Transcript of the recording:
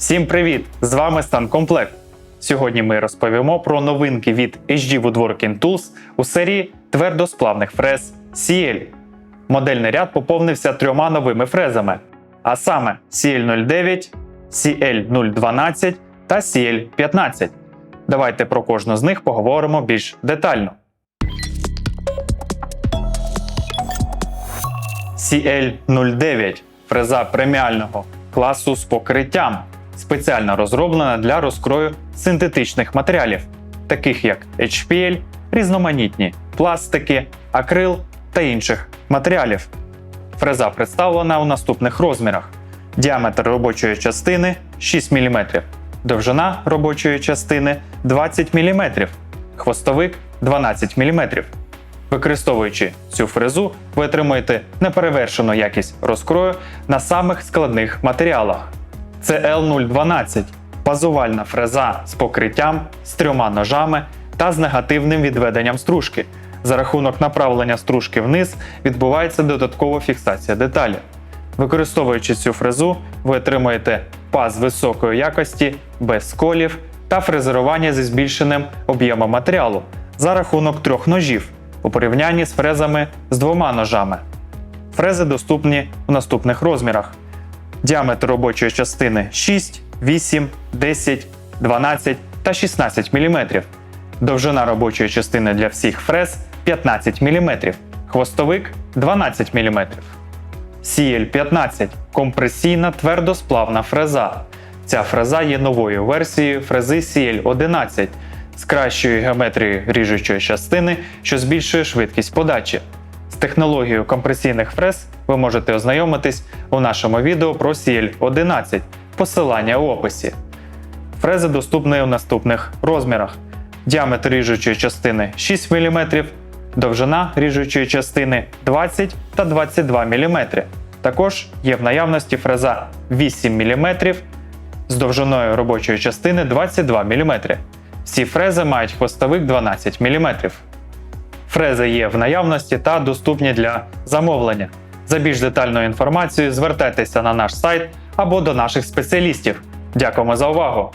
Всім привіт! З вами Стан Комплект. Сьогодні ми розповімо про новинки від HG Woodworking Tools у серії твердосплавних фрез CL. Модельний ряд поповнився трьома новими фрезами, а саме CL09, CL012 та CL15. Давайте про кожну з них поговоримо більш детально. CL09 фреза преміального класу з покриттям, спеціально розроблена для розкрою синтетичних матеріалів, таких як HPL, різноманітні пластики, акрил та інших матеріалів. Фреза представлена у наступних розмірах: діаметр робочої частини 6 мм, довжина робочої частини 20 мм, хвостовик 12 мм. Використовуючи цю фрезу, ви отримуєте неперевершену якість розкрою на самих складних матеріалах. Це L012 базувальна фреза з покриттям, з трьома ножами та з негативним відведенням стружки. За рахунок направлення стружки вниз відбувається додаткова фіксація деталі. Використовуючи цю фрезу, ви отримуєте паз високої якості, без сколів та фрезерування зі збільшеним об'ємом матеріалу за рахунок трьох ножів у порівнянні з фрезами з двома ножами. Фрези доступні у наступних розмірах: діаметр робочої частини 6, 8, 10, 12 та 16 мм. Довжина робочої частини для всіх фрез 15 мм, хвостовик 12 мм. CL15 компресійна твердосплавна фреза. Ця фреза є новою версією фрези CL11 з кращою геометрією ріжучої частини, що збільшує швидкість подачі. Технологією компресійних фрез ви можете ознайомитись у нашому відео про CL11, посилання у описі. Фрези доступні у наступних розмірах: діаметр ріжучої частини 6 мм, довжина ріжучої частини 20 та 22 мм. Також є в наявності фреза 8 мм з довжиною робочої частини 22 мм. Всі фрези мають хвостовик 12 мм. Фрези є в наявності та доступні для замовлення. За більш детальною інформацією звертайтеся на наш сайт або до наших спеціалістів. Дякуємо за увагу!